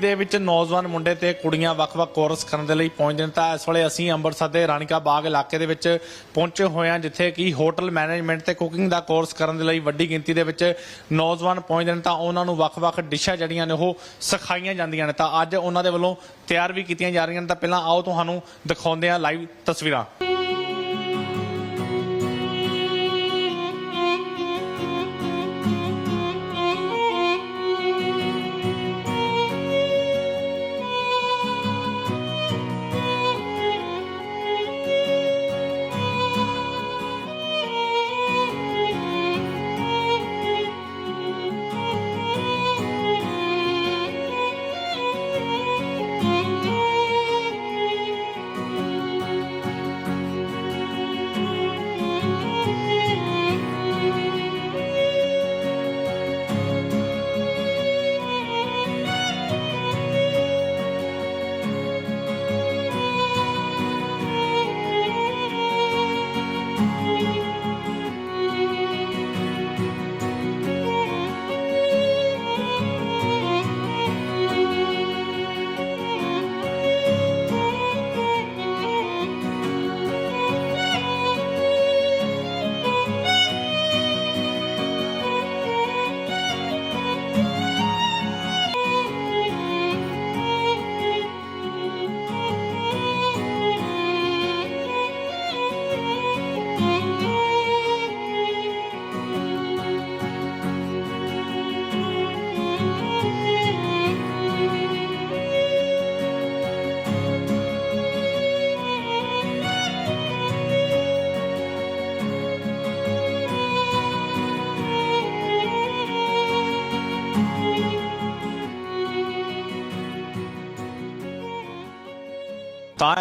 ਦੇ ਵਿੱਚ ਨੌਜਵਾਨ ਮੁੰਡੇ ਤੇ ਕੁੜੀਆਂ ਵੱਖ-ਵੱਖ ਕੋਰਸ ਕਰਨ ਦੇ ਲਈ ਪਹੁੰਚਦੇ ਨੇ। ਤਾਂ ਇਸ ਵੇਲੇ ਅਸੀਂ ਅੰਮ੍ਰਿਤਸਰ ਦੇ ਰਾਣੀਕਾ ਬਾਗ ਇਲਾਕੇ ਦੇ ਵਿੱਚ ਪਹੁੰਚੇ ਹੋਏ ਹਾਂ, ਜਿੱਥੇ ਕਿ ਹੋਟਲ ਮੈਨੇਜਮੈਂਟ ਤੇ ਕੁਕਿੰਗ ਦਾ ਕੋਰਸ ਕਰਨ ਦੇ ਲਈ ਵੱਡੀ ਗਿਣਤੀ ਦੇ ਵਿੱਚ ਨੌਜਵਾਨ ਪਹੁੰਚਦੇ ਨੇ। ਤਾਂ ਉਹਨਾਂ ਨੂੰ ਵੱਖ-ਵੱਖ ਡਿਸ਼ਾਂ ਜਿਹੜੀਆਂ ਨੇ ਉਹ ਸਿਖਾਈਆਂ ਜਾਂਦੀਆਂ ਨੇ। ਤਾਂ ਅੱਜ ਉਹਨਾਂ ਦੇ ਵੱਲੋਂ ਤਿਆਰ ਵੀ ਕੀਤੀਆਂ ਜਾ ਰਹੀਆਂ ਨੇ। ਤਾਂ ਪਹਿਲਾਂ ਆਓ ਤੁਹਾਨੂੰ ਦਿਖਾਉਂਦੇ ਹਾਂ ਲਾਈਵ ਤਸਵੀਰਾਂ।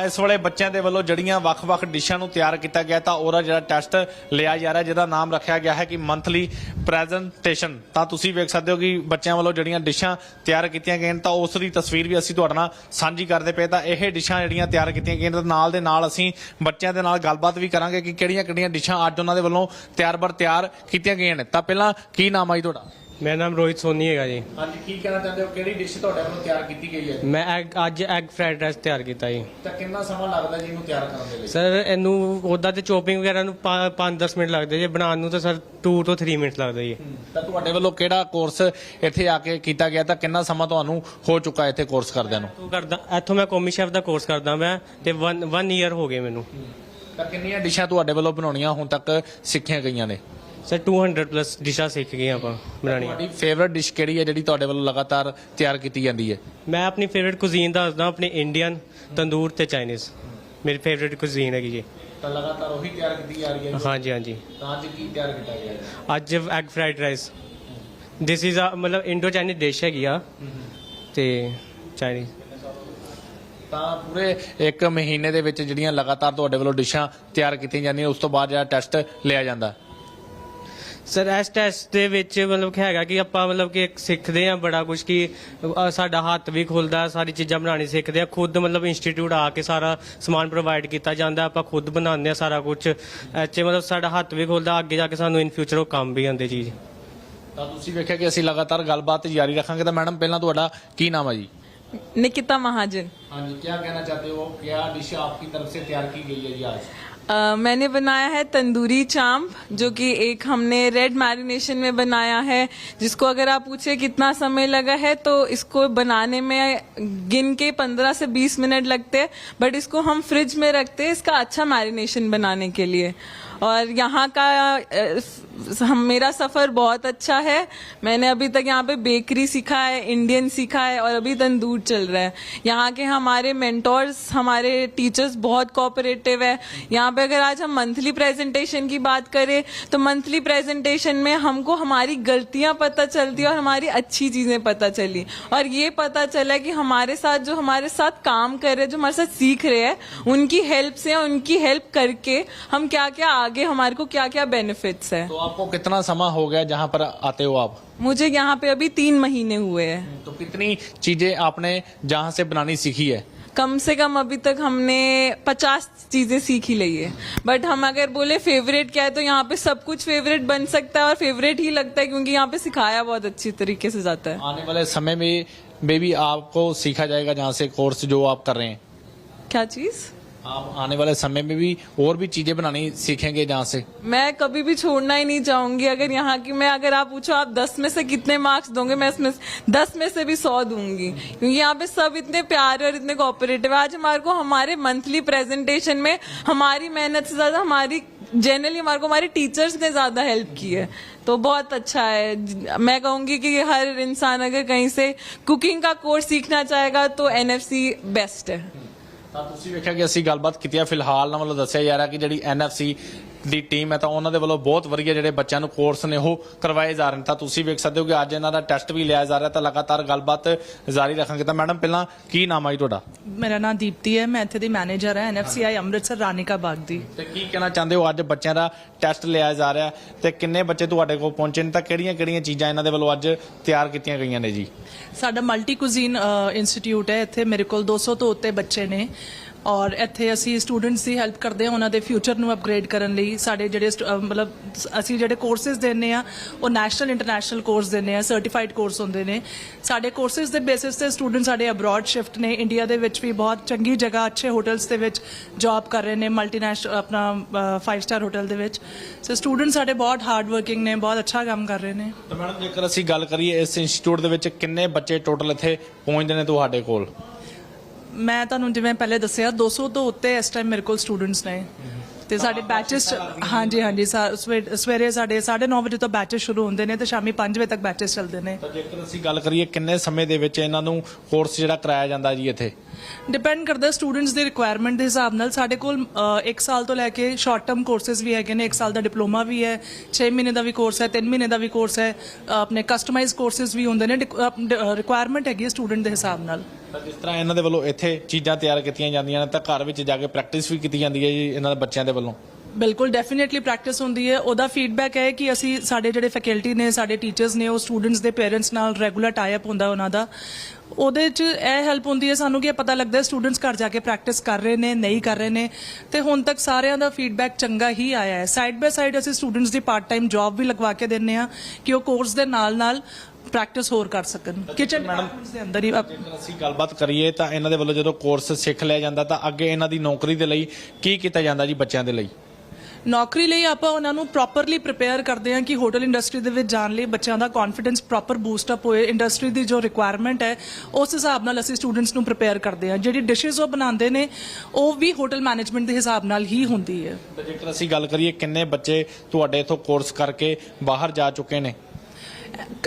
ਇਸ ਵੇਲੇ ਬੱਚਿਆਂ ਦੇ ਵੱਲੋਂ ਜਿਹੜੀਆਂ ਵੱਖ-ਵੱਖ ਡਿਸ਼ਾਂ ਨੂੰ ਤਿਆਰ ਕੀਤਾ ਗਿਆ ਤਾਂ ਉਹਦਾ ਜਿਹੜਾ ਟੈਸਟ ਲਿਆ ਜਾ ਰਿਹਾ ਜਿਹਦਾ ਨਾਮ ਰੱਖਿਆ ਗਿਆ ਹੈ ਕਿ ਮੰਥਲੀ ਪ੍ਰੈਜੈਂਟੇਸ਼ਨ। ਤਾਂ ਤੁਸੀਂ ਵੇਖ ਸਕਦੇ ਹੋ ਕਿ ਬੱਚਿਆਂ ਵੱਲੋਂ ਜਿਹੜੀਆਂ ਡਿਸ਼ਾਂ ਤਿਆਰ ਕੀਤੀਆਂ ਗਈਆਂ ਨੇ। ਤਾਂ ਉਸ ਦੀ ਤਸਵੀਰ ਵੀ ਅਸੀਂ ਤੁਹਾਡੇ ਨਾਲ ਸਾਂਝੀ ਕਰਦੇ ਪਏ ਤਾਂ ਇਹ ਡਿਸ਼ਾਂ ਜਿਹੜੀਆਂ ਤਿਆਰ ਕੀਤੀਆਂ ਗਈਆਂ ਨੇ, ਤਾਂ ਨਾਲ ਦੇ ਨਾਲ ਅਸੀਂ ਬੱਚਿਆਂ ਦੇ ਨਾਲ ਗੱਲਬਾਤ ਵੀ ਕਰਾਂਗੇ ਕਿ ਕਿਹੜੀਆਂ-ਕਿਹੜੀਆਂ ਡਿਸ਼ਾਂ ਅੱਜ ਉਹਨਾਂ ਦੇ ਵੱਲੋਂ ਤਿਆਰ-ਬਰ ਤਿਆਰ ਕੀਤੀਆਂ ਗਈਆਂ ਨੇ। ਤਾਂ ਪਹਿਲਾਂ ਕੀ ਨਾਮ ਆ ਜੀ ਤੁਹਾਡਾ? ਮੇਰਾ ਨਾਮ ਰੋਹਿਤ ਸੋਨੀ ਹੈਗਾ ਜੀ। ਹਾਂਜੀ ਕੀ ਕਹਿਣਾ ਚਾਹੁੰਦੇ ਹੋ? ਕਿਹੜੀ ਡਿਸ਼ ਤੁਹਾਡੇ ਵੱਲੋਂ ਤਿਆਰ ਕੀਤੀ ਗਈ ਹੈ? ਮੈਂ ਐਗ ਅੱਜ ਐਗ ਫਰਾਈਡ ਰਾਈਸ ਤਿਆਰ ਕੀਤਾ ਜੀ। ਤਾਂ ਕਿੰਨਾ ਸਮਾਂ ਲੱਗਦਾ ਜੀ ਇਹਨੂੰ ਤਿਆਰ ਕਰਨ ਦੇ ਲਈ? ਸਰ ਇਹਨੂੰ ਉਹਦਾ ਤੇ ਚੋਪਿੰਗ ਵਗੈਰਾ ਨੂੰ 5-10 ਮਿੰਟ ਲੱਗਦੇ ਜੇ। ਬਣਾਉਣ ਨੂੰ ਤਾਂ ਸਰ 2 ਤੋਂ 3 ਮਿੰਟ ਲੱਗਦੇ ਜੀ। ਤਾਂ ਤੁਹਾਡੇ ਵੱਲੋਂ ਕਿਹੜਾ ਕੋਰਸ ਇੱਥੇ ਆ ਕੇ ਕੀਤਾ ਗਿਆ? ਤਾਂ ਕਿੰਨਾ ਸਮਾਂ ਤੁਹਾਨੂੰ ਹੋ ਚੁੱਕਾ ਇੱਥੇ ਕੋਰਸ ਕਰਦਿਆਂ ਨੂੰ? ਤੂੰ ਕਰਦਾ ਇੱਥੋਂ ਮੈਂ ਕੋਮੀ ਸ਼ੈਫ ਦਾ ਕੋਰਸ ਕਰਦਾ ਮੈਂ ਤੇ 1 1 ਇਅਰ ਹੋ ਗਏ ਮੈਨੂੰ। ਤਾਂ ਕਿੰਨੀਆਂ ਡਿਸ਼ਾਂ ਤੁਹਾਡੇ ਵੱਲੋਂ ਬਣਾਉਣੀਆਂ ਹੁਣ ਤੱਕ ਸਿੱਖੀਆਂ ਗਈਆਂ ਨੇ? ਸਰ 200 ਪਲੱਸ ਡਿਸ਼ਾਂ ਸਿੱਖ ਗਏ ਆਪਾਂ ਬਣਾਉਣੀਆਂ। ਤੁਹਾਡੀ ਫੇਵਰਿਟ ਡਿਸ਼ ਕਿਹੜੀ ਹੈ ਜਿਹੜੀ ਤੁਹਾਡੇ ਵੱਲੋਂ ਲਗਾਤਾਰ ਤਿਆਰ ਕੀਤੀ ਜਾਂਦੀ ਹੈ? ਮੈਂ ਆਪਣੀ ਫੇਵਰਿਟ ਕੁਜ਼ੀਨ ਦੱਸਦਾ ਆਪਣੀ ਇੰਡੀਅਨ ਤੰਦੂਰ ਤੇ ਚਾਈਨੀਜ਼ ਮੇਰੀ ਫੇਵਰਿਟ ਕੁਜ਼ੀਨ ਹੈਗੀ ਜੀ। ਤਾਂ ਲਗਾਤਾਰ ਉਹੀ ਤਿਆਰ ਕੀਤੀ ਜਾ ਰਹੀ ਹੈ ਹਾਂਜੀ ਹਾਂਜੀ। ਤਾਂ ਅੱਜ ਕੀ ਤਿਆਰ ਕੀਤਾ ਗਿਆ ਹੈ? ਅੱਜ egg fried rice this is a ਮਤਲਬ ਇੰਡੋ ਚਾਈਨੀਜ਼ ਡਿਸ਼ ਹੈਗੀ ਆ। ਤੇ ਚਾਈਨੀਜ਼ ਤਾਂ ਪੂਰੇ 1 ਮਹੀਨੇ ਦੇ ਵਿੱਚ ਜਿਹੜੀਆਂ ਲਗਾਤਾਰ ਤੁਹਾਡੇ ਵੱਲੋਂ ਡਿਸ਼ਾਂ ਤਿਆਰ ਕੀਤੀਆਂ ਜਾਂਦੀਆਂ ਉਸ ਤੋਂ ਬਾਅਦ ਜਿਹੜਾ ਟੈਸਟ ਲਿਆ ਜਾਂਦਾ। ਸਰ ਇਸ ਟੈਸਟ ਦੇ ਵਿੱਚ ਮਤਲਬ ਕਿ ਹੈਗਾ ਕਿ ਆਪਾਂ ਮਤਲਬ ਕਿ ਇੱਕ ਸਿੱਖਦੇ ਆ ਬੜਾ ਕੁਝ ਕਿ ਅ, ਸਾਡਾ ਹੱਥ ਵੀ ਖੁੱਲਦਾ ਸਾਰੀ ਚੀਜ਼ਾਂ ਬਣਾਉਣੀ ਸਿੱਖਦੇ ਆ ਖੁਦ ਮਤਲਬ ਇੰਸਟੀਚਿਊਟ ਆ ਕੇ ਸਾਰਾ ਸਮਾਨ ਪ੍ਰੋਵਾਈਡ ਕੀਤਾ ਜਾਂਦਾ ਆਪਾਂ ਖੁਦ ਬਣਾਉਂਦੇ ਆ ਸਾਰਾ ਕੁਝ ਐਚੇ ਮਤਲਬ ਸਾਡਾ ਹੱਥ ਵੀ ਖੁੱਲਦਾ ਅੱਗੇ ਜਾ ਕੇ ਸਾਨੂੰ ਇਨ ਫਿਊਚਰ ਉਹ ਕੰਮ ਵੀ ਆਉਂਦੇ ਚੀਜ਼ ਤਾਂ ਤੁਸੀਂ ਵੇਖਿਆ ਕਿ ਅਸੀਂ ਲਗਾਤਾਰ ਗੱਲਬਾਤ ਜਾਰੀ ਰੱਖਾਂਗੇ ਤਾਂ ਮੈਡਮ ਪਹਿਲਾਂ ਤੁਹਾਡਾ ਕੀ ਨਾਮ ਹੈ ਜੀ निकिता महाजन हाँ जी क्या कहना चाहते हो क्या डिश आपकी तरफ से तैयार की गई है जी मैंने बनाया है तंदूरी चाम्प जो कि एक हमने रेड मैरिनेशन में बनाया है। जिसको अगर आप पूछे कितना समय लगा है तो इसको बनाने में गिन के 15 से 20 मिनट लगते हैं। बट इसको हम फ्रिज में रखते हैं, इसका अच्छा मैरिनेशन बनाने के लिए। और यहाँ का हम, मेरा सफ़र बहुत अच्छा है। मैंने अभी तक यहाँ पे बेकरी सीखा है इंडियन सीखा है और अभी तंदूर चल रहा है। यहाँ के हमारे मेंटोर्स हमारे टीचर्स बहुत कोऑपरेटिव है। यहाँ पे अगर आज हम मंथली प्रेजेंटेशन की बात करें तो मंथली प्रेजेंटेशन में हमको हमारी गलतियाँ पता चलती और हमारी अच्छी चीज़ें पता चली। और ये पता चला कि हमारे साथ जो हमारे साथ काम कर रहे, जो हमारे साथ सीख रहे हैं, उनकी हेल्प से, उनकी हेल्प करके हम क्या क्या हमारे को क्या क्या बेनिफिट्स है? तो आपको कितना समय हो गया जहाँ पर आते हो आप? मुझे यहाँ पे अभी तीन महीने हुए हैं। तो कितनी चीज़ें आपने जहाँ से बनानी सीखी है? कम से कम अभी तक हमने पचास चीज़ें सीख ही ली है। बट हम अगर बोले फेवरेट क्या है तो यहाँ पे सब कुछ फेवरेट बन सकता है और फेवरेट ही लगता है क्योंकि यहाँ पे सिखाया बहुत अच्छी तरीके से जाता है। आने वाले समय में में भी आपको सीखा जाएगा जहाँ से कोर्स जो आप कर रहे हैं। क्या चीज़? आप आने वाले समय में भी और भी चीज़ें बनानी सीखेंगे जहाँ से? मैं कभी भी छोड़ना ही नहीं चाहूँगी अगर यहाँ की, मैं अगर आप पूछो आप दस में से कितने मार्क्स दोगे, मैं इसमें दस में से भी सौ दूँगी। क्योंकि यहाँ पे सब इतने प्यारे और इतने कोऑपरेटिव आज हमारे को, हमारे मंथली प्रेजेंटेशन में हमारी मेहनत से ज़्यादा हमारी जनरली हमारे को, हमारे टीचर्स ने ज़्यादा हेल्प की है। तो बहुत अच्छा है। मैं कहूँगी कि हर इंसान अगर कहीं से कुकिंग का कोर्स सीखना चाहेगा तो एनएफसी बेस्ट है। ਤਾਂ ਤੁਸੀਂ ਵੇਖਿਆ ਕਿ ਅਸੀਂ ਗੱਲਬਾਤ ਕੀਤੀ ਹੈ ਫਿਲਹਾਲ ਨਾਲ ਵੱਲੋਂ ਦੱਸਿਆ ਜਾ ਰਿਹਾ ਕਿ ਜਿਹੜੀ ਐਨਐਫਸੀ ਦੀ ਟੀਮ ਹੈ ਤਾਂ ਉਹਨਾਂ ਦੇ ਵੱਲੋਂ ਬਹੁਤ ਵਧੀਆ ਜਿਹੜੇ ਬੱਚਿਆਂ ਨੂੰ ਕੋਰਸ ਨੇ ਉਹ ਕਰਵਾਏ ਜਾ ਰਹੇ ਨੇ। ਤਾਂ ਤੁਸੀਂ ਵੇਖ ਸਕਦੇ ਹੋ ਕਿ ਅੱਜ ਇਹਨਾਂ ਦਾ ਟੈਸਟ ਵੀ ਲਿਆ ਜਾ ਰਿਹਾ ਤਾਂ ਲਗਾਤਾਰ ਗੱਲਬਾਤ ਜਾਰੀ ਰੱਖਾਂਗੇ। ਤਾਂ ਮੈਡਮ ਪਹਿਲਾਂ ਕੀ ਨਾਮ ਆਈ ਤੁਹਾਡਾ? ਮੇਰਾ ਨਾਮ ਦੀਪਤੀ ਹੈ ਮੈਂ ਇੱਥੇ ਦੀ ਮੈਨੇਜਰ ਹਾਂ ਐਨਐਫਸੀਆਈ ਅੰਮ੍ਰਿਤਸਰ ਰਾਨੀਕਾ ਬਾਗ ਦੀ। ਤੇ ਕੀ ਕਹਿਣਾ ਚਾਹੁੰਦੇ ਹੋ? ਅੱਜ ਬੱਚਿਆਂ ਦਾ ਟੈਸਟ ਲਿਆ ਜਾ ਰਿਹਾ ਤੇ ਕਿੰਨੇ ਬੱਚੇ ਤੁਹਾਡੇ ਕੋਲ ਪਹੁੰਚੇ ਨੇ? ਤਾਂ ਕਿਹੜੀਆਂ ਕਿਹੜੀਆਂ ਚੀਜ਼ਾਂ ਇਹਨਾਂ ਦੇ ਵੱਲੋਂ ਅੱਜ ਤਿਆਰ ਕੀਤੀਆਂ ਗਈਆਂ ਨੇ ਜੀ? ਸਾਡਾ ਮਲਟੀ ਕੁਜ਼ੀਨ ਇੰਸਟੀਚਿਊਟ ਹੈ। ਇੱਥੇ ਮੇਰੇ ਕੋਲ 200 ਤੋਂ ਉੱਤੇ ਬੱਚੇ ਨੇ। ਔਰ ਇੱਥੇ ਅਸੀਂ ਸਟੂਡੈਂਟਸ ਦੀ ਹੈਲਪ ਕਰਦੇ ਹਾਂ ਉਹਨਾਂ ਦੇ ਫਿਊਚਰ ਨੂੰ ਅਪਗ੍ਰੇਡ ਕਰਨ ਲਈ। ਸਾਡੇ ਜਿਹੜੇ ਸਟੂ ਅਹ ਮਤਲਬ ਅਸੀਂ ਜਿਹੜੇ ਕੋਰਸਿਸ ਦਿੰਨੇ ਆ ਉਹ ਨੈਸ਼ਨਲ ਇੰਟਰਨੈਸ਼ਨਲ ਕੋਰਸ ਦਿੰਨੇ ਆ ਸਰਟੀਫਾਈਡ ਕੋਰਸ ਹੁੰਦੇ ਨੇ। ਸਾਡੇ ਕੋਰਸਿਸ ਦੇ ਬੇਸਿਸ ਤੇ ਸਟੂਡੈਂਟ ਸਾਡੇ ਅਬਰੋਡ ਸ਼ਿਫਟ ਨੇ। ਇੰਡੀਆ ਦੇ ਵਿੱਚ ਵੀ ਬਹੁਤ ਚੰਗੀ ਜਗ੍ਹਾ ਅੱਛੇ ਹੋਟਲਸ ਦੇ ਵਿੱਚ ਜੌਬ ਕਰ ਰਹੇ ਨੇ ਮਲਟੀਨੈਸ਼ਨਲ ਆਪਣਾ 5 ਸਟਾਰ ਹੋਟਲ ਦੇ ਵਿੱਚ। ਸੋ ਸਟੂਡੈਂਟ ਸਾਡੇ ਬਹੁਤ ਹਾਰਡ ਵਰਕਿੰਗ ਨੇ, ਬਹੁਤ ਅੱਛਾ ਕੰਮ ਕਰ ਰਹੇ ਨੇ। ਤਾਂ ਮੈਡਮ, ਜੇਕਰ ਅਸੀਂ ਗੱਲ ਕਰੀਏ ਇਸ ਇੰਸਟੀਚਿਊਟ ਦੇ ਵਿੱਚ ਕਿੰਨੇ ਬੱਚੇ ਟੋਟਲ ਇੱਥੇ ਪਹੁੰਚਦੇ ਨੇ ਤੁਹਾਡੇ ਕੋਲ? ਮੈਂ ਤੁਹਾਨੂੰ ਜਿਵੇਂ ਪਹਿਲੇ ਦੱਸਿਆ 200 ਤੋਂ ਉੱਤੇ ਇਸ ਟਾਈਮ ਮੇਰੇ ਕੋਲ ਸਟੂਡੈਂਟਸ ਨੇ। ਤੇ ਸਾਡੇ ਬੈਚਸ ਹਾਂਜੀ ਹਾਂਜੀ ਸਵੇਰੇ ਸਾਡੇ 9:30 ਵਜੇ ਤੋਂ ਬੈਚਸ ਸ਼ੁਰੂ ਹੁੰਦੇ ਨੇ ਤੇ ਸ਼ਾਮੀ 5 ਵਜੇ ਤੱਕ ਬੈਚਸ ਚੱਲਦੇ ਨੇ। ਤਾਂ ਜੇਕਰ ਅਸੀਂ ਗੱਲ ਕਰੀਏ ਕਿੰਨੇ ਸਮੇਂ ਦੇ ਵਿੱਚ ਇਹਨਾਂ ਨੂੰ ਕੋਰਸ ਜਿਹੜਾ ਕਰਾਇਆ ਜਾਂਦਾ ਜੀ ਇੱਥੇ? ਡਿਪੈਂਡ ਕਰਦਾ ਸਟੂਡੈਂਟਸ ਦੀ ਰਿਕੁਆਇਰਮੈਂਟ ਦੇ ਹਿਸਾਬ ਨਾਲ। ਸਾਡੇ ਕੋਲ 1 ਸਾਲ ਤੋਂ ਲੈ ਕੇ ਸ਼ਾਰਟ ਟਰਮ ਕੋਰਸਸ ਵੀ ਹੈਗੇ ਨੇ। 1 ਸਾਲ ਦਾ ਡਿਪਲੋਮਾ ਵੀ ਹੈ 6 ਮਹੀਨੇ ਦਾ ਵੀ ਕੋਰਸ ਹੈ 3 ਮਹੀਨੇ ਦਾ ਵੀ ਕੋਰਸ ਹੈ। ਆਪਣੇ ਕਸਟਮਾਈਜ਼ ਕੋਰਸਸ ਵੀ ਹੁੰਦੇ ਨੇ। ਰਿਕੁਆਇਰਮੈਂਟ ਹੈਗੀ ਸਟੂਡੈਂਟ ਦੇ ਹਿਸਾਬ ਨਾਲ। ਤਾਂ ਜਿਸ ਤਰ੍ਹਾਂ ਇਹਨਾਂ ਦੇ ਵੱਲੋਂ ਇੱਥੇ ਚੀਜ਼ਾਂ ਤਿਆਰ ਕੀਤੀਆਂ ਜਾਂਦੀਆਂ ਨੇ, ਤਾਂ ਘਰ ਵਿੱਚ ਜਾ ਕੇ ਪ੍ਰੈਕਟਿਸ ਵੀ ਕੀਤੀ ਜਾਂਦੀ ਹੈ ਜੀ ਇਹਨਾਂ ਦੇ ਬੱਚਿਆਂ ਦੇ ਵੱਲੋਂ। ਬਿਲਕੁਲ ਡੈਫੀਨਿਟਲੀ ਪ੍ਰੈਕਟਿਸ ਹੁੰਦੀ ਹੈ। ਉਹਦਾ ਫੀਡਬੈਕ ਹੈ ਕਿ ਅਸੀਂ ਸਾਡੇ ਜਿਹੜੇ ਫੈਕਲਟੀ ਨੇ ਸਾਡੇ ਟੀਚਰਸ ਨੇ ਉਹ ਸਟੂਡੈਂਟਸ ਦੇ ਪੇਰੈਂਟਸ ਨਾਲ ਰੈਗੂਲਰ ਟਾਈ ਅਪ ਹੁੰਦਾ ਉਹਨਾਂ ਦਾ। ਉਹਦੇ 'ਚ ਇਹ ਹੈਲਪ ਹੁੰਦੀ ਹੈ ਸਾਨੂੰ ਕਿ ਇਹ ਪਤਾ ਲੱਗਦਾ ਸਟੂਡੈਂਟਸ ਘਰ ਜਾ ਕੇ ਪ੍ਰੈਕਟਿਸ ਕਰ ਰਹੇ ਨੇ ਨਹੀਂ ਕਰ ਰਹੇ ਨੇ। ਤੇ ਹੁਣ ਤੱਕ ਸਾਰਿਆਂ ਦਾ ਫੀਡਬੈਕ ਚੰਗਾ ਹੀ ਆਇਆ ਹੈ। ਸਾਈਡ ਬਾਈ ਸਾਈਡ ਅਸੀਂ ਸਟੂਡੈਂਟਸ ਦੀ ਪਾਰਟ ਟਾਈਮ ਜੌਬ ਵੀ ਲਗਵਾ ਕੇ ਦਿੰਨੇ ਆ ਕਿ ਉਹ ਕੋਰਸ ਦੇ ਨਾਲ ਨਾਲ ਪ੍ਰੈਕਟਿਸ ਹੋਰ ਕਰ ਸਕਣ। ਕਿਚਨ ਦੇ ਅੰਦਰ ਹੀ ਜੇਕਰ ਅਸੀਂ ਗੱਲਬਾਤ ਕਰੀਏ ਤਾਂ ਇਹਨਾਂ ਦੇ ਵੱਲੋਂ ਜਦੋਂ ਕੋਰਸ ਸਿੱਖ ਲਿਆ ਜਾਂਦਾ ਤਾਂ ਅੱਗੇ ਇਹਨਾਂ ਦੀ ਨੌਕਰੀ ਦੇ ਲਈ ਕੀ ਕੀਤਾ ਜਾਂਦਾ ਜੀ ਬੱਚਿਆਂ ਦੇ ਲਈ? ਨੌਕਰੀ ਲਈ ਆਪਾਂ ਉਹਨਾਂ ਨੂੰ ਪ੍ਰੋਪਰਲੀ ਪ੍ਰਿਪੇਅਰ ਕਰਦੇ ਹਾਂ ਕਿ ਹੋਟਲ ਇੰਡਸਟਰੀ ਦੇ ਵਿੱਚ ਜਾਣ ਲਈ ਬੱਚਿਆਂ ਦਾ ਕੌਨਫੀਡੈਂਸ ਪ੍ਰੋਪਰ ਬੂਸਟ ਅਪ ਹੋਏ। ਇੰਡਸਟਰੀ ਦੀ ਜੋ ਰਿਕੁਆਇਰਮੈਂਟ ਹੈ ਉਸ ਹਿਸਾਬ ਨਾਲ ਅਸੀਂ ਸਟੂਡੈਂਟਸ ਨੂੰ ਪ੍ਰਿਪੇਅਰ ਕਰਦੇ ਹਾਂ। ਜਿਹੜੀ ਡਿਸ਼ਸ ਉਹ ਬਣਾਉਂਦੇ ਨੇ ਉਹ ਵੀ ਹੋਟਲ ਮੈਨੇਜਮੈਂਟ ਦੇ ਹਿਸਾਬ ਨਾਲ ਹੀ ਹੁੰਦੀ ਹੈ। ਤਾਂ ਜੇਕਰ ਅਸੀਂ ਗੱਲ ਕਰੀਏ ਕਿੰਨੇ ਬੱਚੇ ਤੁਹਾਡੇ ਇਥੋਂ ਕੋਰਸ ਕਰਕੇ ਬਾਹਰ ਜਾ ਚੁੱਕੇ ਨੇ?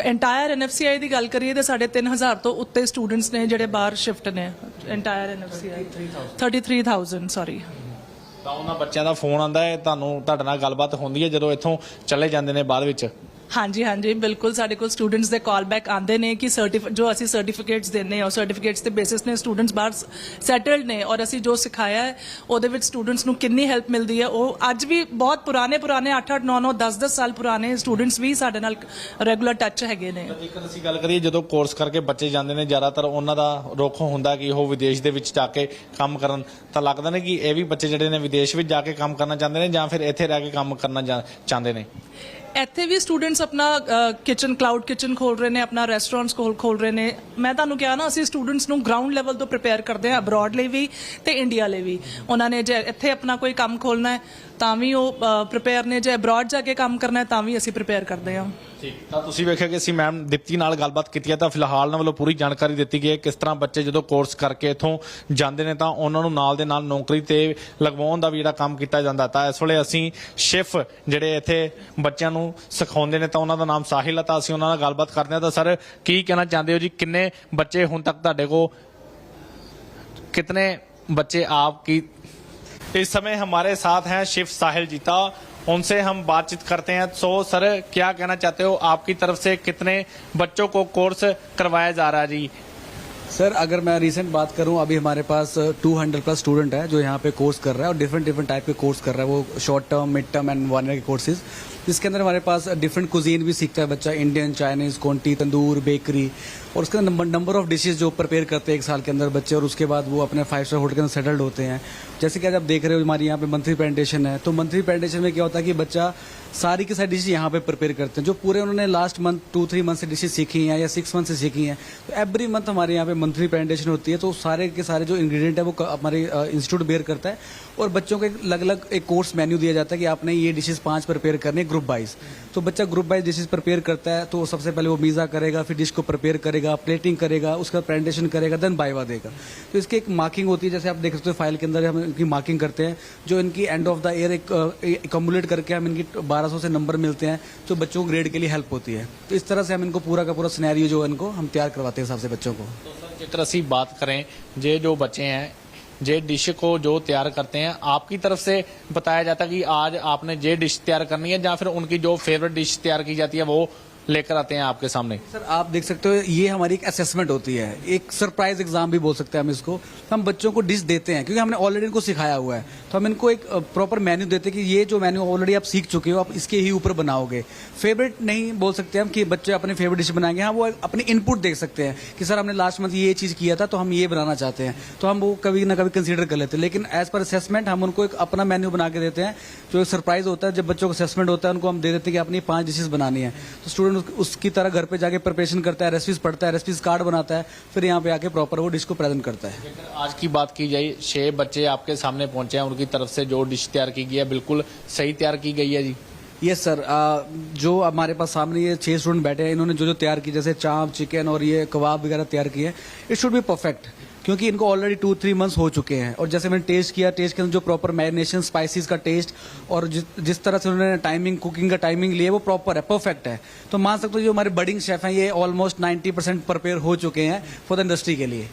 ਐਂਟਾਇਰ ਐਨਐਫਸੀਆਈ ਦੀ ਗੱਲ ਕਰੀਏ ਤਾਂ ਸਾਡੇ 3000 ਤੋਂ ਉੱਤੇ ਸਟੂਡੈਂਟਸ ਨੇ ਜਿਹੜੇ ਬਾਹਰ ਸ਼ਿਫਟ ਨੇ। ਐਂਟਾਇਰ ਐਨਐਫਸੀਆਈ 33000 ਸੌਰੀ ਤਾਂ ਉਹਨਾਂ ਬੱਚਿਆਂ ਦਾ ਫੋਨ ਆਉਂਦਾ ਹੈ, ਤੁਹਾਨੂੰ ਤੁਹਾਡੇ ਨਾਲ ਗੱਲਬਾਤ ਹੁੰਦੀ ਹੈ ਜਦੋਂ ਇੱਥੋਂ ਚਲੇ ਜਾਂਦੇ ਨੇ ਬਾਅਦ ਵਿੱਚ। ਹਾਂਜੀ ਹਾਂਜੀ, ਬਿਲਕੁਲ ਸਾਡੇ ਕੋਲ ਸਟੂਡੈਂਟਸ ਦੇ ਕਾਲ ਬੈਕ ਆਉਂਦੇ ਨੇ ਕਿ ਸਰਟੀਫ ਜੋ ਅਸੀਂ ਸਰਟੀਫਿਕੇਟਸ ਦਿੰਨੇ ਆ ਸਰਟੀਫਿਕੇਟਸ ਦੇ ਬੇਸਿਸ ਨੇ ਸਟੂਡੈਂਟਸ ਬਾਹਰ ਸੈਟਲਡ ਨੇ ਔਰ ਅਸੀਂ ਜੋ ਸਿਖਾਇਆ ਹੈ, ਉਹਦੇ ਵਿੱਚ ਸਟੂਡੈਂਟਸ ਨੂੰ ਕਿੰਨੀ ਹੈਲਪ ਮਿਲਦੀ ਹੈ, ਉਹ ਅੱਜ ਵੀ ਬਹੁਤ ਪੁਰਾਣੇ ਪੁਰਾਣੇ 8 8 9 9 10 10 ਸਾਲ ਪੁਰਾਣੇ ਸਟੂਡੈਂਟਸ ਵੀ ਸਾਡੇ ਨਾਲ ਰੈਗੂਲਰ ਟੱਚ ਹੈਗੇ ਨੇ। ਜੇਕਰ ਅਸੀਂ ਗੱਲ ਕਰੀਏ, ਜਦੋਂ ਕੋਰਸ ਕਰਕੇ ਬੱਚੇ ਜਾਂਦੇ ਨੇ, ਜ਼ਿਆਦਾਤਰ ਉਹਨਾਂ ਦਾ ਰੁਖ ਹੁੰਦਾ ਕਿ ਉਹ ਵਿਦੇਸ਼ ਦੇ ਵਿੱਚ ਜਾ ਕੇ ਕੰਮ ਕਰਨ, ਤਾਂ ਲੱਗਦਾ ਨੇ ਕਿ ਇਹ ਵੀ ਬੱਚੇ ਜਿਹੜੇ ਨੇ ਵਿਦੇਸ਼ ਵਿੱਚ ਜਾ ਕੇ ਕੰਮ ਕਰਨਾ ਚਾਹੁੰਦੇ ਨੇ ਜਾਂ ਫਿਰ ਇੱਥੇ ਰਹਿ ਕੇ ਕੰਮ ਕਰਨਾ ਚਾਹੁੰਦੇ ਨੇ? ਇੱਥੇ ਵੀ ਸਟੂਡੈਂਟਸ ਆਪਣਾ ਕਿਚਨ ਕਲਾਊਡ ਕਿਚਨ ਖੋਲ ਰਹੇ ਨੇ, ਆਪਣਾ ਰੈਸਟੋਰੈਂਟਸ ਖੋਲ ਖੋਲ ਰਹੇ ਨੇ। ਮੈਂ ਤੁਹਾਨੂੰ ਕਿਹਾ ਨਾ, ਅਸੀਂ ਸਟੂਡੈਂਟਸ ਨੂੰ ਗਰਾਊਂਡ ਲੈਵਲ ਤੋਂ ਪ੍ਰਿਪੇਅਰ ਕਰਦੇ ਹਾਂ ਅਬਰੋਡ ਲਈ ਵੀ ਤੇ ਇੰਡੀਆ ਲਈ ਵੀ। ਉਹਨਾਂ ਨੇ ਜੇ ਇੱਥੇ ਆਪਣਾ ਕੋਈ ਕੰਮ ਖੋਲਣਾ ਹੈ, ਤਾਂ ਵੀ ਉਹ ਪ੍ਰਪੇਅਰ ਨੇ। ਜੇ ਅਬਰੋਡ ਜਾ ਕੇ ਕੰਮ ਕਰਨਾ ਹੈ, ਤਾਂ ਵੀ ਅਸੀਂ ਪ੍ਰਿਪੇਅਰ ਕਰਦੇ ਹਾਂ। ਠੀਕ ਤਾਂ ਤੁਸੀਂ ਵੇਖਿਆ ਕਿ ਅਸੀਂ ਮੈਮ ਦੀਪਤੀ ਨਾਲ ਗੱਲਬਾਤ ਕੀਤੀ ਹੈ ਤਾਂ ਫਿਲਹਾਲ ਨਾਲ ਵੱਲੋਂ ਪੂਰੀ ਜਾਣਕਾਰੀ ਦਿੱਤੀ ਗਈ ਹੈ ਕਿਸ ਤਰ੍ਹਾਂ ਬੱਚੇ ਜਦੋਂ ਕੋਰਸ ਕਰਕੇ ਇੱਥੋਂ ਜਾਂਦੇ ਨੇ ਤਾਂ ਉਹਨਾਂ ਨੂੰ ਨਾਲ ਦੇ ਨਾਲ ਨੌਕਰੀ ਤੇ ਲਗਵਾਉਣ ਦਾ ਵੀ ਜਿਹੜਾ ਕੰਮ ਕੀਤਾ ਜਾਂਦਾ ਤਾਂ ਇਸ ਵੇਲੇ ਅਸੀਂ ਸ਼ਿਫ ਜਿਹੜੇ ਇੱਥੇ ਬੱਚਿਆਂ ਨੂੰ ਸਿਖਾਉਂਦੇ ਨੇ ਤਾਂ ਉਹਨਾਂ ਦਾ ਨਾਮ ਸਾਹਿਲ ਹੈ ਤਾਂ ਅਸੀਂ ਉਹਨਾਂ ਨਾਲ ਗੱਲਬਾਤ ਕਰਦੇ ਹਾਂ ਤਾਂ ਸਰ ਕੀ ਕਹਿਣਾ ਚਾਹੁੰਦੇ ਹੋ ਜੀ ਕਿੰਨੇ ਬੱਚੇ ਹੁਣ ਤੱਕ ਤੁਹਾਡੇ ਕੋਲ कितने बच्चे आपकी इस समय हमारे साथ हैं शिव साहिल जीता उनसे हम बातचीत करते हैं। सो सर क्या कहना चाहते हो? आपकी तरफ़ से कितने बच्चों को कोर्स करवाया जा रहा है? जी। सर अगर मैं रिसेंट बात करूँ, अभी हमारे पास 200 प्लस स्टूडेंट है जो यहाँ पे कोर्स कर रहा है और डिफरेंट डिफरेंट टाइप के कोर्स कर रहा है। वो short term mid term and one year के कोर्सेज इसके अंदर हमारे पास डिफरेंट कुजीन भी सीखता है बच्चा Indian Chinese conti tandoor bakery और उसके अंदर नंबर ऑफ़ डिशेज जो प्रिपेयर करते हैं एक साल के अंदर बच्चे, और उसके बाद वो अपने फाइव स्टार होटल के अंदर सेटल्ड होते हैं। जैसे कि आज आप देख रहे हो, हमारे यहाँ पे मंथली प्रेजेंटेशन है। तो मंथली प्रेजेंटेशन में क्या होता है कि बच्चा सारी की सारी डिशेज यहाँ पे प्रिपेयर करते हैं, जो पूरे उन्होंने last month two three month से डिशेज सीखी हैं, या सिक्स मंथ से सीखी हैं। तो एवरी मंथ हमारे यहाँ पे मंथली प्रेजेंटेशन होती है तो सारे के सारे जो इंग्रेडिएंट है वो हमारे इंस्टीट्यूट बेयर करता है। और बच्चों को एक अलग अलग एक कोर्स मेन्यू दिया जाता है कि आपने ये डिशेज पाँच प्रिपेयर करने ग्रुप वाइज तो बच्चा ग्रुप वाइज डिशेज प्रिपेयर करता है तो सबसे पहले वो मीज़ा करेगा, फिर डिश को प्रिपेयर करेगा प्लेटिंग करेगा, उसका प्रेजेंटेशन करेगा देन बाइवा देगा। तो इसकी एक मार्किंग होती है, जैसे आप देख सकते हो फ़ाइल के अंदर हम इनकी मार्किंग करते हैं, जो इनकी एंड ऑफ़ द ईयर एक करके हम इनकी 1200 से नंबर मिलते हैं जो बच्चों को ग्रेड के लिए हेल्प होती है। तो इस तरह से हम इनको पूरा का पूरा सिनेरियो जो है इनको हम तैयार करवाते हैं हिसाब से बच्चों को। तो सर जेकर ਅਸੀਂ बात करें जे जो बच्चे हैं जे डिश को जो तैयार करते हैं, आपकी तरफ़ से बताया जाता है कि आज आपने जे डिश तैयार करनी है, या फिर उनकी जो फेवरेट डिश तैयार की जाती है, वो लेकर आते हैं आपके सामने? सर, आप देख सकते हो, ये हमारी एक असेसमेंट होती है। एक सरप्राइज़ एग्ज़ाम भी बोल सकते हैं हम इसको। हम बच्चों को डिश देते हैं, क्योंकि हमने ऑलरेडी इनको सिखाया हुआ है। तो हम इनको एक प्रॉपर मेन्यू देते कि ये जो मेन्यू ऑलरेडी आप सीख चुके हो, आप इसके ही ऊपर बनाओगे। फेवरेट नहीं बोल सकते हम कि बच्चे अपने फेवरेट डिश बनाएँगे। हाँ वो अपनी इनपुट देख सकते हैं कि सर हमने लास्ट मंथ ये चीज़ किया था तो हम ये बनाना चाहते हैं। तो हम वो कभी ना कभी कंसिडर कर लेते हैं। लेकिन एज पर असेसमेंट हम उनको एक अपना मेन्यू बना के देते हैं। जो सरप्राइज़ होता है, जब बच्चों को असेसमेंट होता है, उनको हम दे देते हैं कि अपनी पाँच डिशेज बनानी है। तो स्टूडेंट उसकी तरह घर पर जाके प्रिपरेशन करता है रेसिपीज़ पढ़ता है रेसिपीज़ कार्ड बनाता है, फिर यहाँ पे आके प्रॉपर वो डिश को प्रेजेंट करता है। आज की बात की जाए, छह बच्चे आपके सामने पहुँचे हैं, उनकी तरफ़ से जो डिश तैयार की गई है, बिल्कुल सही तैयार की गई है जी। यस सर जो हमारे पास सामने ये छह स्टूडेंट बैठे हैं, इन्होंने जो जो तैयार की, जैसे चाप चिकन और ये कबाब वगैरह तैयार किए हैं इट शुड बी परफेक्ट क्योंकि इनको ऑलरेडी टू थ्री मंथ्स हो चुके हैं। और जैसे मैंने टेस्ट किया टेस्ट के अंदर जो प्रॉपर मैरिनेशन स्पाइसेस का टेस्ट और जिस जिस तरह से उन्होंने टाइमिंग कुकिंग का टाइमिंग लिया, वो प्रॉपर है परफेक्ट है। तो मान सकते हो जो हमारे बडिंग शेफ हैं, ये ऑलमोस्ट 90 परसेंट प्रिपेयर हो चुके हैं फॉर द इंडस्ट्री के लिए।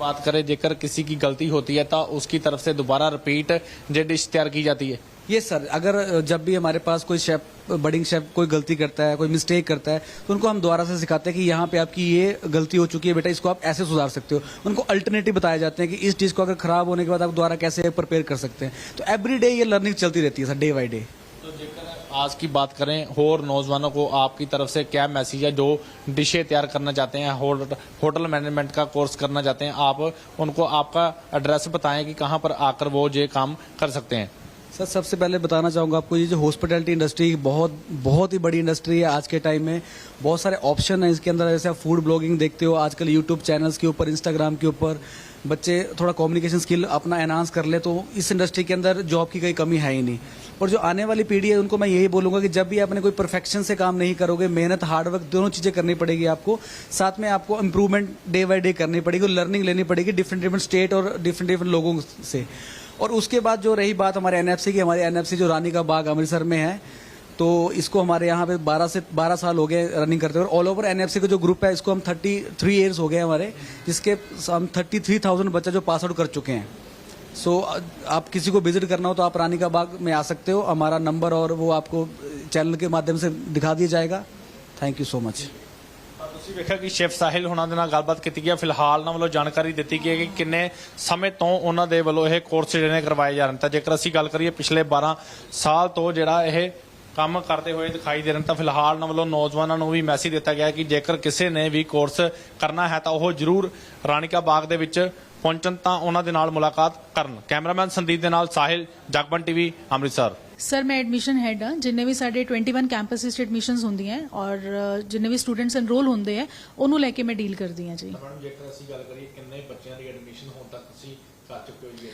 बात करें, जेकर किसी की गलती होती है तो उसकी तरफ़ से दोबारा रिपीट जे डिश तैयार की जाती है। ये सर, अगर जब भी हमारे पास कोई शेफ बडिंग शेफ कोई गलती करता है, कोई मिस्टेक करता है तो उनको हम दोबारा से सिखाते हैं कि यहाँ पे आपकी ये गलती हो चुकी है, बेटा, इसको आप ऐसे सुधार सकते हो। उनको अल्टरनेटिव बताए जाते हैं कि इस डिश को अगर खराब होने के बाद आप दोबारा कैसे प्रिपेयर कर सकते हैं। तो एवरी डे ये लर्निंग चलती रहती है, सर डे बाई डे आज की बात करें और नौजवानों को आपकी तरफ़ से क्या मैसेज है? जो डिशें तैयार करना चाहते हैं होट- होटल मैनेजमेंट का कोर्स करना चाहते हैं, आप उनको आपका एड्रेस बताएँ कि कहाँ पर आकर वो ये काम कर सकते हैं। सर, सबसे पहले बताना चाहूँगा आपको, ये जो हॉस्पिटलिटी इंडस्ट्री बहुत बहुत ही बड़ी इंडस्ट्री है आज के टाइम में। बहुत सारे ऑप्शन हैं इसके अंदर, जैसे आप फ़ूड ब्लॉगिंग देखते हो, आजकल यूट्यूब चैनल्स के ऊपर इंस्टाग्राम के ऊपर, बच्चे थोड़ा कम्युनिकेशन स्किल अपना एनहांस कर ले तो इस इंडस्ट्री के अंदर जॉब की कोई कमी है ही नहीं। और जो आने वाली पीढ़ी है उनको मैं यही बोलूँगा कि जब भी आपने कोई परफेक्शन से काम नहीं करोगे मेहनत हार्डवर्क दोनों चीज़ें करनी पड़ेगी आपको। साथ में आपको इंप्रूवमेंट डे बाय डे करनी पड़ेगी और लर्निंग लेनी पड़ेगी डिफरेंट डिफरेंट स्टेट और डिफरेंट डिफरेंट लोगों से। और उसके बाद जो रही बात हमारे एनएफसी की हमारे एनएफसी जो रानी का बाग अमृतसर में है तो इसको हमारे यहाँ पे 12 से 12 साल हो गए रनिंग करते हुए ऑल ओवर एनएफसी का जो ग्रुप है इसको हम 33 इयर्स हो गए हमारे जिसके हम 33,000 बच्चा जो पास आउट कर चुके हैं। सो आप किसी को विजिट करना हो तो आप रानी का बाग में आ सकते हो हमारा नंबर और वो आपको चैनल के माध्यम से दिखा दिया जाएगा थैंक यू सो मच ਤਾਂ ਤੁਸੀਂ ਵੇਖਿਆ ਕਿ ਸ਼ੈਫ ਸਾਹਿਲ ਹੁਣਾਂ ਦੇ ਨਾਲ ਗੱਲਬਾਤ ਕੀਤੀ ਗਈ ਹੈ ਫਿਲਹਾਲ ਉਹਨਾਂ ਵੱਲੋਂ ਜਾਣਕਾਰੀ ਦਿੱਤੀ ਗਈ ਹੈ ਕਿ ਕਿੰਨੇ ਸਮੇਂ ਤੋਂ ਉਹਨਾਂ ਦੇ ਵੱਲੋਂ ਇਹ ਕੋਰਸ ਜਿਹੜੇ ਨੇ ਕਰਵਾਏ ਜਾ ਰਹੇ ਨੇ ਤਾਂ ਜੇਕਰ ਅਸੀਂ ਗੱਲ ਕਰੀਏ ਪਿਛਲੇ 12 ਸਾਲ ਤੋਂ ਜਿਹੜਾ ਇਹ ਕੰਮ ਕਰਦੇ ਹੋਏ ਦਿਖਾਈ ਦੇ ਰਹੇ ਨੇ ਤਾਂ ਫਿਲਹਾਲ ਉਹਨਾਂ ਵੱਲੋਂ ਨੌਜਵਾਨਾਂ ਨੂੰ ਵੀ ਮੈਸੇਜ ਦਿੱਤਾ ਗਿਆ ਹੈ ਕਿ ਜੇਕਰ ਕਿਸੇ ਨੇ ਵੀ ਕੋਰਸ ਕਰਨਾ ਹੈ ਤਾਂ ਉਹ ਜ਼ਰੂਰ ਰਾਣੀਕਾ ਬਾਗ ਦੇ ਵਿੱਚ ਪਹੁੰਚਣ ਤਾਂ ਉਹਨਾਂ ਦੇ ਨਾਲ ਮੁਲਾਕਾਤ ਕਰਨ। ਕੈਮਰਾਮੈਨ ਸੰਦੀਪ ਦੇ ਨਾਲ ਸਾਹਿਲ ਜਗਬਨ ਟੀਵੀ ਅੰਮ੍ਰਿਤਸਰ। ਸਰ ਮੈਂ ਐਡਮਿਸ਼ਨ ਹੈਡ ਹਾਂ। ਜਿੰਨੇ ਵੀ ਸਾਡੇ 21 ਕੈਂਪਸ ਵਿੱਚ ਐਡਮਿਸ਼ਨਸ ਹੁੰਦੀਆਂ ਹੈ ਔਰ ਜਿੰਨੇ ਵੀ ਸਟੂਡੈਂਟਸ ਐਨਰੋਲ ਹੁੰਦੇ ਹੈ ਉਹਨੂੰ ਲੈ ਕੇ ਮੈਂ ਡੀਲ ਕਰਦੀ ਹਾਂ ਜੀ। ਮੈਡਮ ਜੇਕਰ ਅਸੀਂ ਗੱਲ ਕਰੀਏ ਕਿੰਨੇ ਬੱਚਿਆਂ ਦੀ ਐਡਮਿਸ਼ਨ ਹੁਣ ਤੱਕ ਤੁਸੀਂ ਕਰ ਚੁੱਕੇ ਹੋ ਜੀ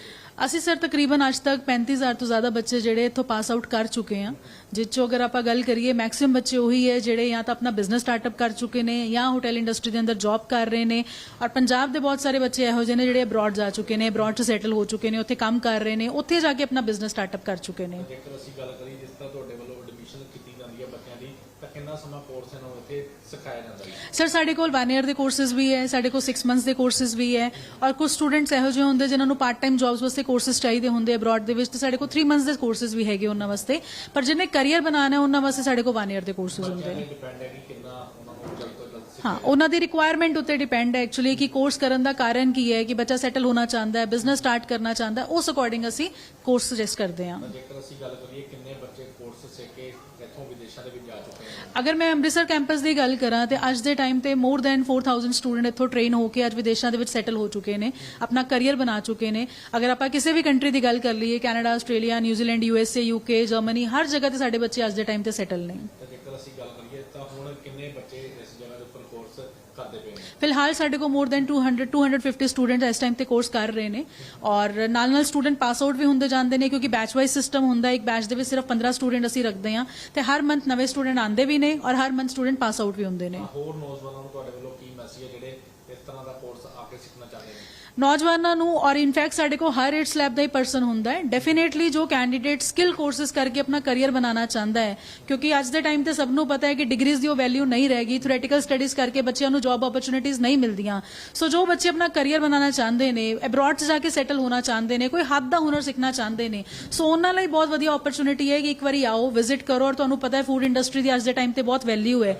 ਅਸੀਂ ਸਰ ਤਕਰੀਬਨ ਅੱਜ ਤੱਕ 35000 ਤੋਂ ਜ਼ਿਆਦਾ ਬੱਚੇ ਜਿਹੜੇ ਇੱਥੋਂ ਪਾਸ ਆਊਟ ਕਰ ਚੁੱਕੇ ਹਾਂ। ਜਿਸ 'ਚੋਂ ਅਗਰ ਆਪਾਂ ਗੱਲ ਕਰੀਏ ਮੈਕਸਿਮਮ ਬੱਚੇ ਉਹੀ ਹੈ ਜਿਹੜੇ ਜਾਂ ਤਾਂ ਆਪਣਾ ਬਿਜ਼ਨਸ ਸਟਾਰਟਅਪ ਕਰ ਚੁੱਕੇ ਨੇ ਜਾਂ ਹੋਟਲ ਇੰਡਸਟਰੀ ਦੇ ਅੰਦਰ ਜੌਬ ਕਰ ਰਹੇ ਨੇ। ਔਰ ਪੰਜਾਬ ਦੇ ਬਹੁਤ ਸਾਰੇ ਬੱਚੇ ਇਹੋ ਜਿਹੇ ਨੇ ਜਿਹੜੇ ਅਬਰੋਡ ਜਾ ਚੁੱਕੇ ਨੇ ਅਬਰੋਡ 'ਚ ਸੈਟਲ ਹੋ ਚੁੱਕੇ ਨੇ ਉੱਥੇ ਕੰਮ ਕਰ ਰਹੇ ਨੇ ਉੱਥੇ ਜਾ ਕੇ ਆਪਣਾ ਬਿਜ਼ਨਸ ਸਟਾਰਟਅਪ ਕਰ ਚੁੱਕੇ ਨੇ। ਜੇਕਰ ਅਸੀਂ ਗੱਲ ਕਰੀਏ ਜਿਸ ਤਰ੍ਹਾਂ ਤੁਹਾਡੇ ਵੱਲੋਂ ਐਡਮਿਸ਼ਨ ਕੀਤੀ ਜਾਂਦੀ ਹੈ ਬੱਚਿਆਂ ਦੀ ਤਾਂ ਕਿੰਨਾ ਸਮਾਂ ਕੋਰਸ ਇਹਨਾਂ ਨੂੰ ਇੱਥੇ ਸਿਖਾਇਆ ਜਾਂਦਾ ਹੈ ਸਰ ਸਾਡੇ ਕੋਲ 1 ਇਅਰ ਦੇ ਕੋਰਸਿਸ ਵੀ ਹੈ ਸਾਡੇ ਕੋਲ 6 ਮੰਥਸ ਦੇ ਕੋਰਸਿਸ ਵੀ ਹੈ ਔਰ ਕੁਝ ਸਟੂਡੈਂਟਸ ਇਹੋ ਜਿਹੇ ਹੁੰਦੇ ਜਿਨ੍ਹਾਂ ਨੂੰ ਪਾਰਟ ਟਾਈਮ ਜੌਬਸ ਵਾਸਤੇ ਕੋਰਸਿਸ ਚਾਹੀਦੇ ਹੁੰਦੇ ਅਬਰੋਡ ਦੇ ਵਿੱਚ ਤੇ ਸਾਡੇ ਕੋਲ 3 ਮੰਥਸ ਦੇ ਕੋਰਸਿਸ ਵੀ ਹੈਗੇ ਉਹਨਾਂ ਵਾਸਤੇ ਪਰ ਜਿਹਨੇ ਕੈਰੀਅਰ ਬਣਾਉਣਾ ਹੈ ਉਹਨਾਂ ਵਾਸਤੇ ਸਾਡੇ ਕੋਲ 1 ਇਅਰ ਦੇ ਕੋਰਸਿਸ ਹੁੰਦੇ ਨੇ। ਡਿਪੈਂਡ ਹੈ ਕਿ ਕਿੰਨਾ ਉਹਨਾਂ ਨੂੰ ਜਲਦ ਤੋਂ ਜਲਦ ਹਾਂ ਉਹਨਾਂ ਦੀ ਰਿਕੁਆਇਰਮੈਂਟ ਉੱਤੇ ਡਿਪੈਂਡ ਹੈ ਐਕਚੁਅਲੀ ਕਿ ਕੋਰਸ ਕਰਨ ਦਾ ਕਾਰਨ ਕੀ ਹੈ ਕਿ ਬੱਚਾ ਸੈਟਲ ਹੋਣਾ ਚਾਹੁੰਦਾ ਹੈ ਬਿਜ਼ਨਸ ਸਟਾਰਟ ਕਰਨਾ ਚਾਹੁੰਦਾ ਹੈ ਉਸ ਅਕੋਰਡਿੰਗ ਅਸੀਂ ਕੋਰਸ ਸੁਜੈਸਟ ਕਰਦੇ ਹਾਂ। ਜੇਕਰ ਅਸੀਂ ਗੱਲ ਕਰੀਏ ਕਿੰਨੇ ਬੱਚੇ ਕੋਰਸ ਸਿੱਖ ਕੇ ਇੱਥੋਂ ਵਿਦੇਸ਼ਾਂ ਦੇ ਵਿੱਚ ਜਾ ਚੁੱਕੇ ਹਨ ਅਗਰ ਮੈਂ ਅੰਮ੍ਰਿਤਸਰ ਕੈਂਪਸ ਦੀ ਗੱਲ ਕਰਾਂ ਤੇ ਅੱਜ ਦੇ ਟਾਈਮ ਤੇ ਮੋਰ ਦੈਨ 4000 ਸਟੂਡੈਂਟ ਇੱਥੋਂ ਟ੍ਰੇਨ ਹੋ ਕੇ ਅੱਜ ਵਿਦੇਸ਼ਾਂ ਦੇ ਵਿੱਚ ਸੈਟਲ ਹੋ ਚੁੱਕੇ ਨੇ ਆਪਣਾ ਕੈਰੀਅਰ ਬਣਾ ਚੁੱਕੇ ਨੇ। ਅਗਰ ਆਪਾਂ ਕਿਸੇ ਵੀ ਕੰਟਰੀ ਦੀ ਗੱਲ ਕਰ ਲਈਏ Canada Australia New Zealand USA UK Germany ਹਰ ਜਗ੍ਹਾ ਤੇ ਸਾਡੇ ਬੱਚੇ ਅੱਜ ਦੇ ਟਾਈਮ ਤੇ ਸੈਟਲ ਨੇ ਤਾਂ ਜੇਕਰ ਅਸੀਂ ਗੱਲ ਕਰੀਏ ਤਾਂ ਹੁਣ ਕਿੰਨੇ ਬੱਚੇ ਇਸ ਜਗ੍ਹਾ ਦੇ ਉੱਪਰ ਕੋਰਸ ਕਰਦੇ ਪਏ ਨੇ ਫਿਲਹਾਲ ਸਾਡੇ ਕੋਲ ਮੋਰ ਦੈਨ 200 250 ਸਟੂਡੈਂਟ ਇਸ ਟਾਈਮ ਤੇ ਕੋਰਸ ਕਰ ਰਹੇ ਨੇ ਔਰ ਨਾਲ ਨਾਲ ਸਟੂਡੈਂਟ ਪਾਸ ਆਊਟ ਵੀ ਹੁੰਦੇ ਜਾਂਦੇ ਨੇ ਕਿਉਂਕਿ ਬੈਚ ਵਾਈਜ਼ ਸਿਸਟਮ ਹੁੰਦਾ ਇੱਕ ਬੈਚ ਦੇ ਵਿੱਚ ਸਿਰਫ 15 ਸਟੂਡੈਂਟ ਅਸੀਂ ਰੱਖਦੇ ਹਾਂ ਤੇ ਹਰ ਮੰਥ ਨਵੇਂ ਸਟੂਡੈਂਟ ਆਉਂਦੇ ਵੀ ਨੇ ਔਰ ਹਰ ਮੰਥ ਸਟੂਡੈਂਟ ਪਾਸ ਆਊਟ ਵੀ ਹੁੰਦੇ ਨੇ ਹੋਰ ਨੌਜਵਾਨਾਂ ਨੂੰ ਤੁਹਾਡੇ ਵੱਲੋਂ ਕੀ ਮੈਸੇਜ ਹੈ ਜਿਹੜੇ ਇਸ ਤਰ੍ਹਾਂ ਦਾ ਕੋਰਸ ਆ ਕੇ ਸਿੱਖਣਾ ਚਾਹੁੰਦੇ ਨੇ ਨੌਜਵਾਨਾਂ ਨੂੰ ਔਰ ਇਨਫੈਕਟ ਸਾਡੇ ਕੋਲ ਹਰ ਏਜ ਸਲੈਬ ਦਾ ਹੀ ਪਰਸਨ ਹੁੰਦਾ ਹੈ। ਡੈਫੀਨੇਟਲੀ ਜੋ ਕੈਂਡੀਡੇਟ ਸਕਿੱਲ ਕੋਰਸਸ ਕਰਕੇ ਆਪਣਾ ਕੈਰੀਅਰ ਬਣਾਉਣਾ ਚਾਹੁੰਦਾ ਹੈ। ਕਿਉਂਕਿ ਅੱਜ ਦੇ ਟਾਈਮ ਤੇ ਸਭ ਨੂੰ ਪਤਾ ਹੈ ਕਿ ਡਿਗਰੀਜ਼ ਦੀ ਉਹ ਵੈਲਿਊ ਨਹੀਂ ਰਹੇਗੀ ਥਿਓਰੈਟੀਕਲ ਸਟੱਡੀਜ਼ ਕਰਕੇ ਬੱਚਿਆਂ ਨੂੰ ਜੌਬ ਓਪਰਚੁਨਿਟੀਜ਼ ਨਹੀਂ ਮਿਲਦੀਆਂ। ਸੋ ਜੋ ਬੱਚੇ ਆਪਣਾ ਕੈਰੀਅਰ ਬਣਾਉਣਾ ਚਾਹੁੰਦੇ ਨੇ ਅਬਰੋਡ 'ਚ ਜਾ ਕੇ ਸੈਟਲ ਹੋਣਾ ਚਾਹੁੰਦੇ ਨੇ, ਕੋਈ ਹੱਥ ਦਾ ਹੁਨਰ ਸਿੱਖਣਾ ਚਾਹੁੰਦੇ ਨੇ ਸੋ ਉਹਨਾਂ ਲਈ ਬਹੁਤ ਵਧੀਆ ਓਪਰਚੁਨਿਟੀ ਹੈ ਕਿ ਇੱਕ ਵਾਰੀ ਆਓ ਵਿਜ਼ਿਟ ਕਰੋ। ਔਰ ਤੁਹਾਨੂੰ ਪਤਾ ਹੈ ਫੂਡ ਇੰਡਸਟਰੀ ਦੀ ਅੱਜ ਦੇ ਟਾਈਮ ਤੇ ਬਹੁਤ ਵੈਲਿਊ ਹੈ।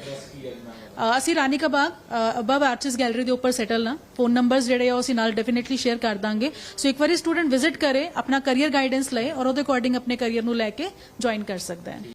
ਅਸੀਂ ਰਾਨੀ ਕਾ ਬਾਗ ਅਬਵ ਆਰਟਿਸਟ ਗੈਲਰੀ ਦੇ ਉੱਪਰ ਸੈਟਲ ਹਾਂ। ਫੋਨ ਨੰਬਰਸ ਜਿਹੜੇ ਆ, ਉਹ ਅਸੀਂ ਨਾਲ ਡੈਫੀਨਿਟਲੀ ਸ਼ੇਅਰ ਕਰ ਦਾਂਗੇ। ਸੋ ਇੱਕ ਵਾਰੀ ਸਟੂਡੈਂਟ ਵਿਜ਼ਿਟ ਕਰੇ, ਆਪਣਾ ਕੈਰੀਅਰ ਗਾਈਡੈਂਸ ਲਏ ਔਰ ਉਹਦੇ ਅਕੋਰਡਿੰਗ ਆਪਣੇ ਕੈਰੀਅਰ ਨੂੰ ਲੈ ਕੇ ਜੁਆਇਨ ਕਰ ਸਕਦਾ ਹੈ।